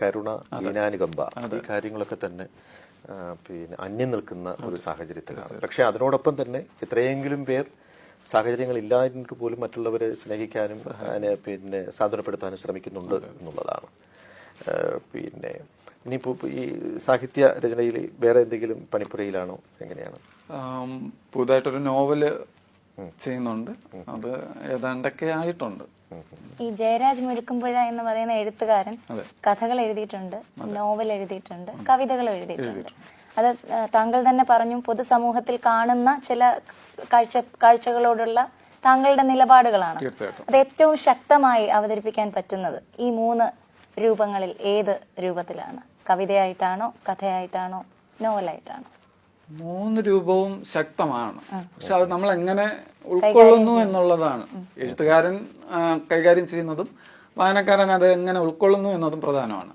കരുണ ദീനാനുകമ്പ ഈ കാര്യങ്ങളൊക്കെ തന്നെ പിന്നെ അന്യം നിൽക്കുന്ന ഒരു സാഹചര്യത്തിലാണ്. പക്ഷെ അതിനോടൊപ്പം തന്നെ എത്രയെങ്കിലും പേർ സാഹചര്യങ്ങൾ ഇല്ലായിട്ട് പോലും മറ്റുള്ളവരെ സ്നേഹിക്കാനും അതിനെ പിന്നെ സാന്ത്വനപ്പെടുത്താനും ശ്രമിക്കുന്നുണ്ട് എന്നുള്ളതാണ്. പിന്നെ ഇനിയിപ്പോ ഈ സാഹിത്യ രചനയിൽ വേറെ എന്തെങ്കിലും പണിപ്പുരയിലാണോ? എങ്ങനെയാണ്? പുതുതായിട്ടൊരു നോവൽ ചെയ്യുന്നുണ്ട്. അത് ഏതാണ്ടൊക്കെ ആയിട്ടുണ്ട്. ഈ ജയരാജ് മുരുക്കുമ്പുഴ എന്ന് പറയുന്ന എഴുത്തുകാരൻ കഥകൾ എഴുതിയിട്ടുണ്ട് നോവൽ എഴുതിയിട്ടുണ്ട് കവിതകൾ എഴുതിയിട്ടുണ്ട്. അത് താങ്കൾ തന്നെ പറഞ്ഞു പൊതുസമൂഹത്തിൽ കാണുന്ന ചില കാഴ്ച കാഴ്ചകളോടുള്ള താങ്കളുടെ നിലപാടുകളാണ്. അത് ഏറ്റവും ശക്തമായി അവതരിപ്പിക്കാൻ പറ്റുന്നത് ഈ മൂന്ന് രൂപങ്ങളിൽ ഏത് രൂപത്തിലാണ്? കവിതയായിട്ടാണോ കഥയായിട്ടാണോ നോവലായിട്ടാണോ? മൂന്ന് രൂപവും ശക്തമാണ്. പക്ഷെ അത് നമ്മൾ എങ്ങനെ ഉൾക്കൊള്ളുന്നു എന്നുള്ളതാണ്. എഴുത്തുകാരൻ കൈകാര്യം ചെയ്യുന്നതും വായനക്കാരൻ അത് എങ്ങനെ ഉൾക്കൊള്ളുന്നു എന്നതും പ്രധാനമാണ്.